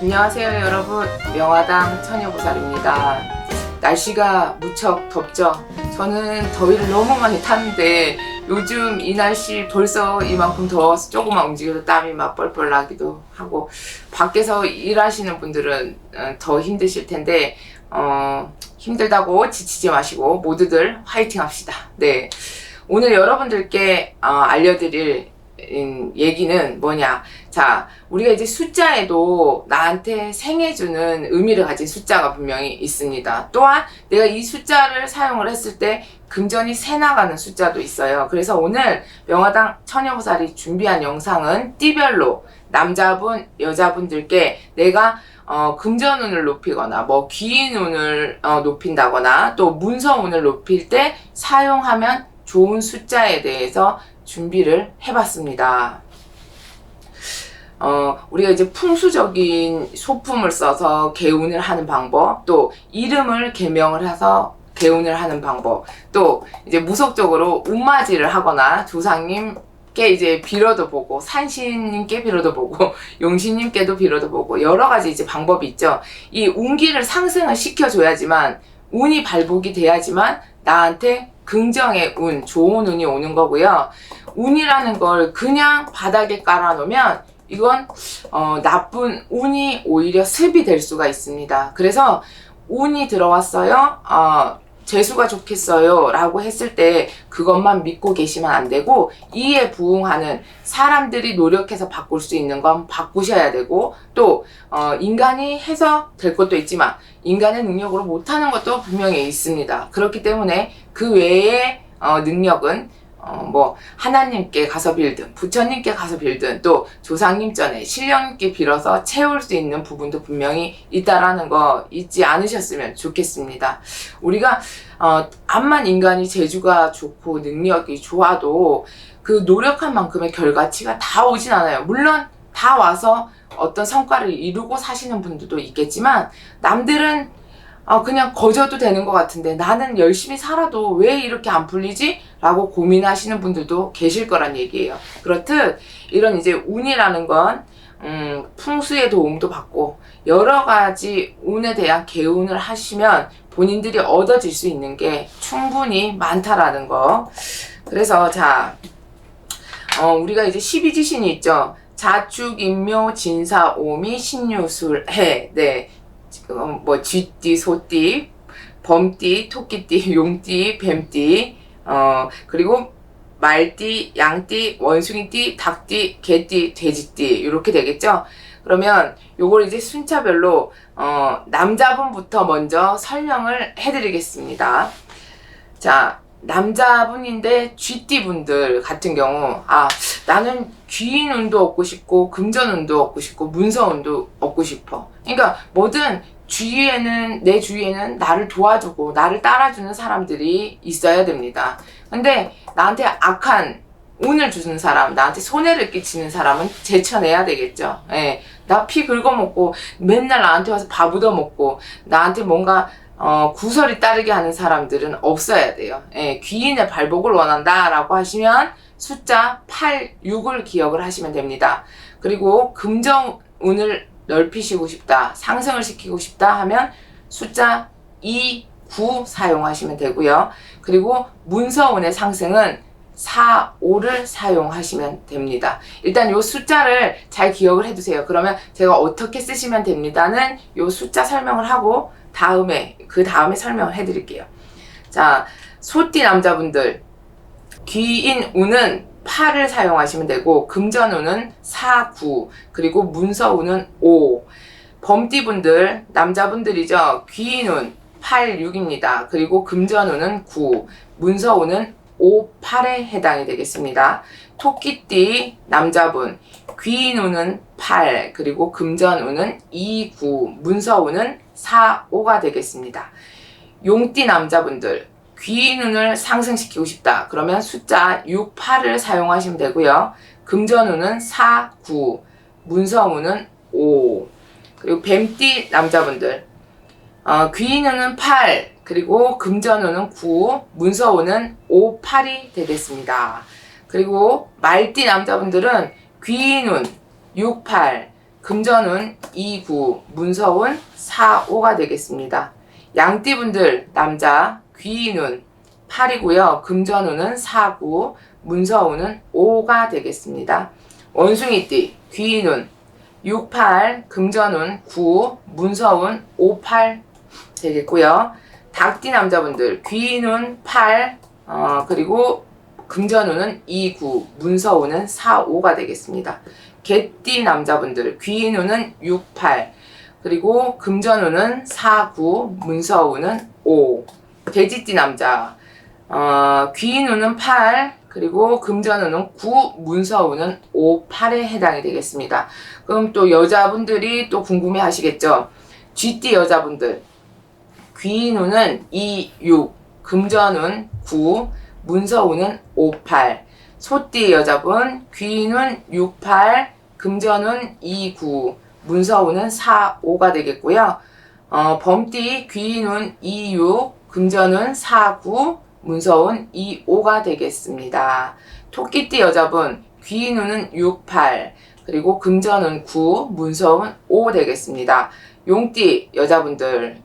안녕하세요 여러분. 명화당 처녀보살입니다. 날씨가 무척 덥죠. 저는 더위를 너무 많이 탔는데 요즘 이 날씨 벌써 이만큼 더워서 조금만 움직여도 땀이 막 뻘뻘 나기도 하고 밖에서 일하시는 분들은 어, 더 힘드실 텐데 어, 힘들다고 지치지 마시고 모두들 화이팅 합시다. 네 오늘 여러분들께 어, 알려드릴 음, 얘기는 뭐냐 자, 우리가 이제 숫자에도 나한테 생해주는 의미를 가진 숫자가 분명히 있습니다. 또한 내가 이 숫자를 사용을 했을 때 금전이 새 나가는 숫자도 있어요. 그래서 오늘 명화당 처녀보살이 준비한 영상은 띠별로 남자분, 여자분들께 내가 어, 금전운을 높이거나 뭐 귀인운을 어, 높인다거나 또 문서운을 높일 때 사용하면 좋은 숫자에 대해서 준비를 해봤습니다. 어, 우리가 이제 풍수적인 소품을 써서 개운을 하는 방법, 또 이름을 개명을 해서 개운을 하는 방법, 또 이제 무속적으로 운맞이를 하거나 조상님 께 이제 빌어도 보고, 산신님께 빌어도 보고, 용신님께도 빌어도 보고, 여러 가지 이제 방법이 있죠. 이 운기를 상승을 시켜줘야지만, 운이 발복이 돼야지만, 나한테 긍정의 운, 좋은 운이 오는 거고요. 운이라는 걸 그냥 바닥에 깔아놓으면 이건 어, 나쁜 운이 오히려 습이 될 수가 있습니다. 그래서 운이 들어왔어요. 어, 재수가 좋겠어요. 라고 했을 때 그것만 믿고 계시면 안 되고 이에 부응하는 사람들이 노력해서 바꿀 수 있는 건 바꾸셔야 되고 또 어, 인간이 해서 될 것도 있지만 인간의 능력으로 못하는 것도 분명히 있습니다. 그렇기 때문에 그 외의 어, 능력은 어, 뭐, 하나님께 가서 빌든, 부처님께 가서 빌든, 또 조상님 전에 신령님께 빌어서 채울 수 있는 부분도 분명히 있다라는 거 잊지 않으셨으면 좋겠습니다. 우리가, 어, 암만 인간이 재주가 좋고 능력이 좋아도 그 노력한 만큼의 결과치가 다 오진 않아요. 물론 다 와서 어떤 성과를 이루고 사시는 분들도 있겠지만, 남들은 아, 그냥 거저도 되는 것 같은데 나는 열심히 살아도 왜 이렇게 안 풀리지? 라고 고민하시는 분들도 계실 거란 얘기예요. 그렇듯 이런 이제 운이라는 건 음, 풍수의 도움도 받고 여러 가지 운에 대한 개운을 하시면 본인들이 얻어질 수 있는 게 충분히 많다라는 거. 그래서 자, 어, 우리가 이제 12지신이 있죠. 자축, 인묘, 진사, 오미, 신유술, 해. 네. 뭐 쥐띠, 소띠, 범띠, 토끼띠, 용띠, 뱀띠, 어 그리고 말띠, 양띠, 원숭이띠, 닭띠, 개띠, 돼지띠 이렇게 되겠죠. 그러면 요걸 이제 순차별로 어 남자분부터 먼저 설명을 해드리겠습니다. 자 남자분인데 쥐띠 분들 같은 경우 아 나는 귀인 운도 얻고 싶고 금전 운도 얻고 싶고 문서 운도 얻고 싶어 그러니까 뭐든 주위에는 내 주위에는 나를 도와주고 나를 따라주는 사람들이 있어야 됩니다 근데 나한테 악한 운을 주는 사람 나한테 손해를 끼치는 사람은 제쳐내야 되겠죠 예. 나 피 긁어먹고 맨날 나한테 와서 밥 얻어먹고 나한테 뭔가 어, 구설이 따르게 하는 사람들은 없어야 돼요. 예, 귀인의 발복을 원한다라고 하시면 숫자 8, 6을 기억을 하시면 됩니다. 그리고 금정운을 넓히시고 싶다, 상승을 시키고 싶다 하면 숫자 2, 9 사용하시면 되고요. 그리고 문서운의 상승은 4, 5를 사용하시면 됩니다. 일단 이 숫자를 잘 기억을 해두세요. 그러면 제가 어떻게 쓰시면 됩니다는 이 숫자 설명을 하고 다음에 그 다음에 설명을 해드릴게요. 자 소띠 남자분들 귀인 운은 8을 사용하시면 되고 금전운은 4, 9 그리고 문서운은 5 범띠분들 남자분들이죠. 귀인운 8, 6입니다. 그리고 금전운은 9 문서운은 5, 8에 해당이 되겠습니다. 토끼띠 남자분 귀인운은 8 그리고 금전운은 2, 9 문서운은 4, 5가 되겠습니다. 용띠 남자분들 귀인운을 상승시키고 싶다. 그러면 숫자 6, 8을 사용하시면 되고요. 금전운은 4, 9 문서운은 5 그리고 뱀띠 남자분들 어, 귀인운은 8 그리고 금전운은 9 문서운은 5, 8이 되겠습니다. 그리고 말띠 남자분들은 귀인운 68, 금전운 29, 문서운 45가 되겠습니다. 양띠분들 남자 귀인운 8이고요. 금전운은 49, 문서운은 5가 되겠습니다. 원숭이띠 귀인운 68, 금전운 9, 문서운 58 되겠고요. 닭띠 남자분들 귀인운 8, 어, 그리고 금전운은 2, 9, 문서운은 4, 5가 되겠습니다. 개띠 남자분들 귀인운은 6, 8, 그리고 금전운은 4, 9, 문서운은 5. 돼지띠 남자 어, 귀인운은 8, 그리고 금전운은 9, 문서운은 5, 8에 해당이 되겠습니다. 그럼 또 여자분들이 또 궁금해 하시겠죠? 쥐띠 여자분들 귀인운은 2, 6, 금전운 9, 문서운은 5, 8. 소띠 여자분 귀인운 6, 8, 금전운 2, 9, 문서운은 4, 5가 되겠고요. 어, 범띠 귀인운 2, 6, 금전운 4, 9, 문서운 2, 5가 되겠습니다. 토끼띠 여자분 귀인운은 6, 8, 그리고 금전운 9, 문서운 5 되겠습니다. 용띠 여자분들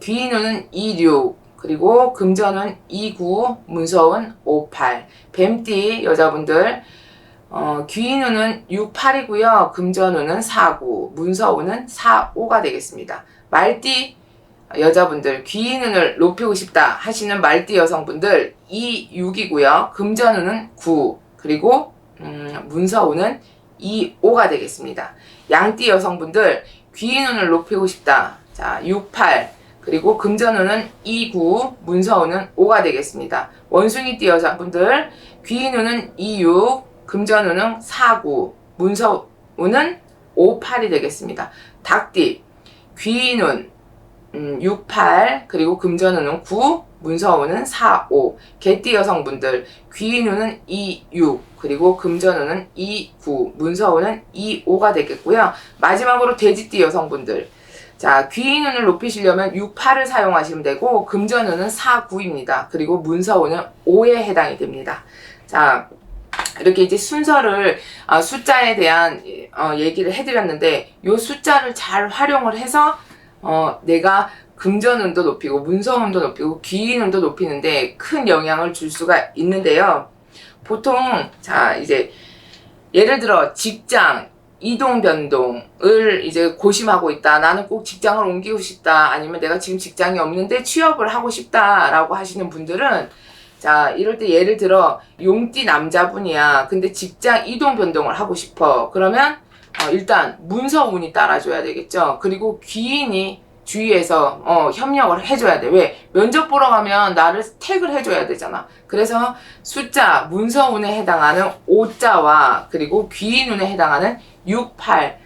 귀인운은 2, 6, 그리고 금전은 2, 9, 문서운 5, 8. 뱀띠 여자분들 어, 귀인운은 6, 8이고요. 금전운은 4, 9, 문서운은 4, 5가 되겠습니다. 말띠 여자분들 귀인운을 높이고 싶다 하시는 말띠 여성분들 2, 6이고요. 금전운은 9, 그리고 음, 문서운은 2, 5가 되겠습니다. 양띠 여성분들 귀인운을 높이고 싶다. 자, 6, 8, 그리고 금전운은 2, 9, 문서운은 5가 되겠습니다. 원숭이띠 여자분들 귀인운은 2, 6, 금전운은 4, 9, 문서운은 5, 8이 되겠습니다. 닭띠 귀인운 음, 6, 8 그리고 금전운은 9, 문서운은 4, 5. 개띠 여성분들 귀인운은 2, 6 그리고 금전운은 2, 9, 문서운은 2, 5가 되겠고요. 마지막으로 돼지띠 여성분들 자, 귀인운을 높이시려면 6, 8을 사용하시면 되고 금전운은 4, 9입니다. 그리고 문서운은 5에 해당이 됩니다. 자, 이렇게 이제 순서를 아, 숫자에 대한 어, 얘기를 해드렸는데 이 숫자를 잘 활용을 해서 어, 내가 금전운도 높이고 문서운도 높이고 귀인운도 높이는데 큰 영향을 줄 수가 있는데요. 보통 자 이제 예를 들어 직장 이동 변동을 이제 고심하고 있다. 나는 꼭 직장을 옮기고 싶다. 아니면 내가 지금 직장이 없는데 취업을 하고 싶다라고 하시는 분들은 자, 이럴 때 예를 들어 용띠 남자분이야. 근데 직장 이동 변동을 하고 싶어. 그러면 어, 일단 문서운이 따라줘야 되겠죠. 그리고 귀인이 주위에서 어, 협력을 해줘야 돼. 왜? 면접 보러 가면 나를 태그를 해줘야 되잖아. 그래서 숫자, 문서운에 해당하는 5자와 그리고 귀인운에 해당하는 6, 8.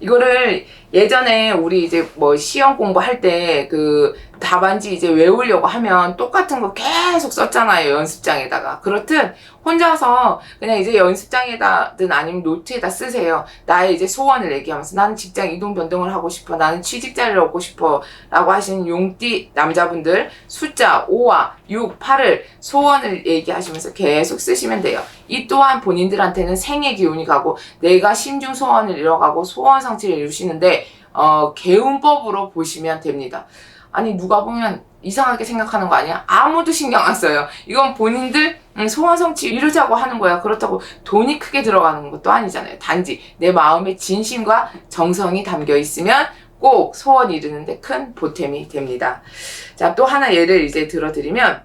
이거를 예전에 우리 이제 뭐 시험 공부할 때 그 답안지 이제 외우려고 하면 똑같은 거 계속 썼잖아요 연습장에다가. 그렇듯 혼자서 그냥 이제 연습장에다든 아니면 노트에다 쓰세요. 나의 이제 소원을 얘기하면서 나는 직장 이동 변동을 하고 싶어 나는 취직 자리를 얻고 싶어 라고 하시는 용띠 남자분들 숫자 5와 6, 8을 소원을 얘기하시면서 계속 쓰시면 돼요 이 또한 본인들한테는 생의 기운이 가고 내가 심중 소원을 이뤄가고 소원 성취를 이루시는데 어, 개운법으로 보시면 됩니다. 아니 누가 보면 이상하게 생각하는 거 아니야? 아무도 신경 안 써요. 이건 본인들 음, 소원 성취 이루자고 하는 거야. 그렇다고 돈이 크게 들어가는 것도 아니잖아요. 단지 내 마음에 진심과 정성이 담겨 있으면 꼭 소원 이루는데 큰 보탬이 됩니다. 자, 또 하나 예를 이제 들어드리면,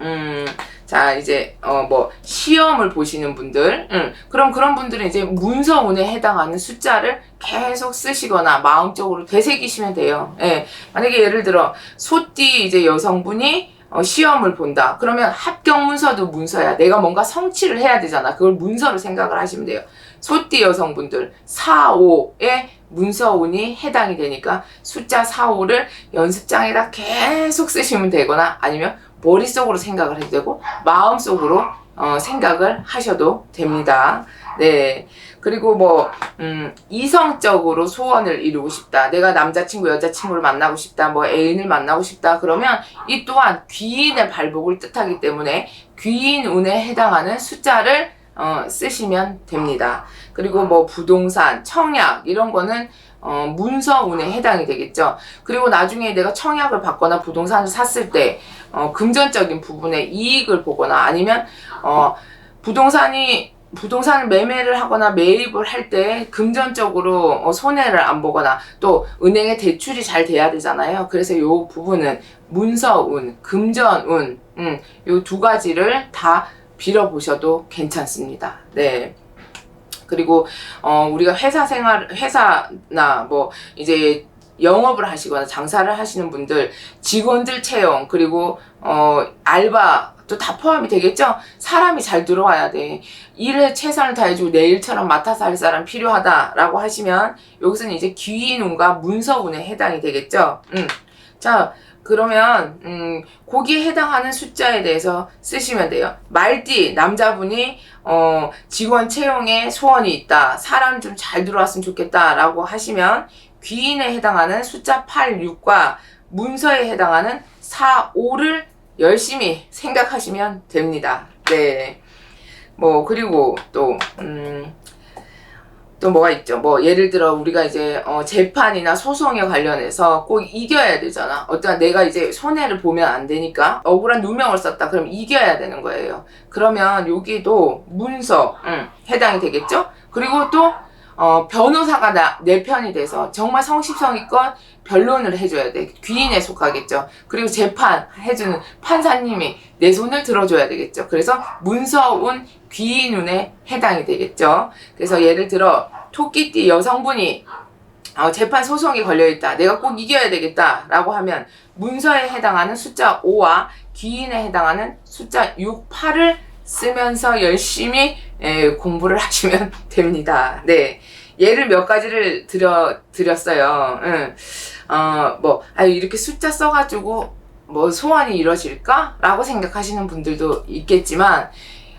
음, 자, 이제, 어, 뭐, 시험을 보시는 분들, 음, 그럼 그런 분들은 이제 문서운에 해당하는 숫자를 계속 쓰시거나 마음적으로 되새기시면 돼요. 예. 만약에 예를 들어, 소띠 이제 여성분이 어, 시험을 본다. 그러면 합격 문서도 문서야. 내가 뭔가 성취를 해야 되잖아. 그걸 문서로 생각을 하시면 돼요. 소띠 여성분들 4, 5에 문서운이 해당이 되니까 숫자 4, 5를 연습장에다 계속 쓰시면 되거나 아니면 머릿속으로 생각을 해도 되고 마음속으로 어, 생각을 하셔도 됩니다. 네. 그리고 뭐, 음, 이성적으로 소원을 이루고 싶다. 내가 남자친구, 여자친구를 만나고 싶다. 뭐, 애인을 만나고 싶다. 그러면 이 또한 귀인의 발복을 뜻하기 때문에 귀인 운에 해당하는 숫자를 어, 쓰시면 됩니다. 그리고 뭐, 부동산, 청약, 이런 거는 어, 문서 운에 해당이 되겠죠. 그리고 나중에 내가 청약을 받거나 부동산을 샀을 때, 어, 금전적인 부분에 이익을 보거나 아니면, 어, 부동산이 부동산 매매를 하거나 매입을 할 때 금전적으로 어, 손해를 안 보거나 또 은행에 대출이 잘 돼야 되잖아요. 그래서 요 부분은 문서운, 금전운, 음, 요 두 가지를 다 빌어보셔도 괜찮습니다. 네. 그리고 어 우리가 회사 생활 회사나 뭐 이제 영업을 하시거나 장사를 하시는 분들 직원들 채용 그리고 어 알바 또다 포함이 되겠죠? 사람이 잘 들어와야 돼. 일에 최선을 다해주고 내 일처럼 맡아서 할 사람 필요하다라고 하시면 여기서는 이제 귀인운과 문서운에 해당이 되겠죠? 음 자 그러면 음 거기에 해당하는 숫자에 대해서 쓰시면 돼요 말띠 남자분이 어, 직원 채용에 소원이 있다. 사람 좀 잘 들어왔으면 좋겠다. 라고 하시면 귀인에 해당하는 숫자 8, 6과 문서에 해당하는 4, 5를 열심히 생각하시면 됩니다. 네. 뭐, 그리고 또, 음, 또 뭐가 있죠? 뭐 예를 들어 우리가 이제 어 재판이나 소송에 관련해서 꼭 이겨야 되잖아. 어떠한 내가 이제 손해를 보면 안 되니까 억울한 누명을 썼다. 그럼 이겨야 되는 거예요. 그러면 여기도 문서 음, 해당이 되겠죠? 그리고 또 어, 변호사가 나, 내 편이 돼서 정말 성실성의껏 변론을 해줘야 돼. 귀인에 속하겠죠. 그리고 재판 해주는 판사님이 내 손을 들어줘야 되겠죠. 그래서 문서운 귀인운에 해당이 되겠죠. 그래서 예를 들어 토끼띠 여성분이 어, 재판 소송이 걸려있다. 내가 꼭 이겨야 되겠다. 라고 하면 문서에 해당하는 숫자 5와 귀인에 해당하는 숫자 6, 8을 쓰면서 열심히 에, 공부를 하시면 됩니다. 네. 예를 몇 가지를 드려, 드렸어요. 응. 어, 뭐, 아유, 이렇게 숫자 써가지고, 뭐, 소원이 이루어질까? 라고 생각하시는 분들도 있겠지만,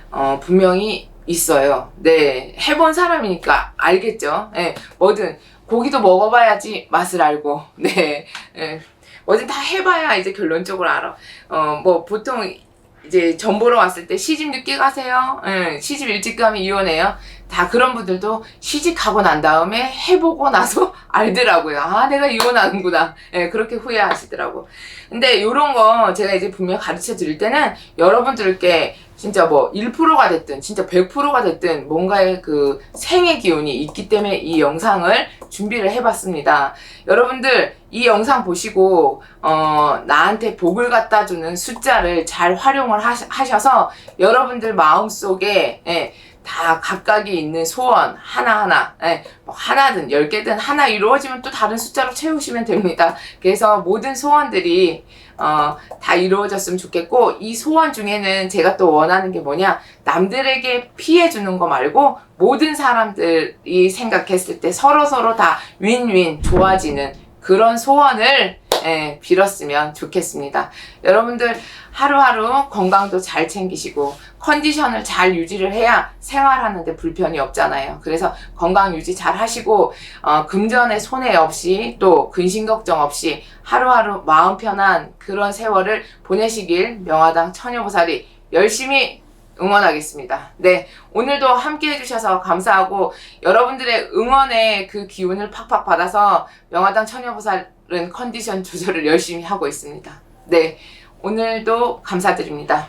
어, 분명히 있어요. 네. 해본 사람이니까 알겠죠? 예. 뭐든, 고기도 먹어봐야지 맛을 알고, 네. 예. 뭐든 다 해봐야 이제 결론적으로 알아. 어, 뭐, 보통, 이제 전 보러 왔을 때 시집 늦게 가세요. 예, 시집 일찍 가면 이혼해요. 다 그런 분들도 시집가고 난 다음에 해보고 나서 알더라고요. 아, 내가 이혼하는구나. 예, 그렇게 후회하시더라고. 근데 요런 거 제가 이제 분명 가르쳐 드릴 때는 여러분들께 진짜 뭐 1%가 됐든 진짜 100%가 됐든 뭔가의 그 생의 기운이 있기 때문에 이 영상을 준비를 해봤습니다. 여러분들 이 영상 보시고 어 나한테 복을 갖다 주는 숫자를 잘 활용을 하셔, 하셔서 여러분들 마음속에 예, 다 각각이 있는 소원 하나하나 예, 뭐 하나든 열 개든 하나 이루어지면 또 다른 숫자로 채우시면 됩니다. 그래서 모든 소원들이 어, 다 이루어졌으면 좋겠고 이 소원 중에는 제가 또 원하는 게 뭐냐 남들에게 피해 주는 거 말고 모든 사람들이 생각했을 때 서로 서로 다 윈윈 좋아지는 그런 소원을 예, 빌었으면 좋겠습니다. 여러분들 하루하루 건강도 잘 챙기시고 컨디션을 잘 유지를 해야 생활하는데 불편이 없잖아요. 그래서 건강 유지 잘 하시고 어, 금전에 손해 없이 또 근심 걱정 없이 하루하루 마음 편한 그런 세월을 보내시길 명화당 처녀보살이 열심히 응원하겠습니다. 네, 오늘도 함께 해주셔서 감사하고 여러분들의 응원의 그 기운을 팍팍 받아서 명화당 처녀보살은 컨디션 조절을 열심히 하고 있습니다. 네, 오늘도 감사드립니다.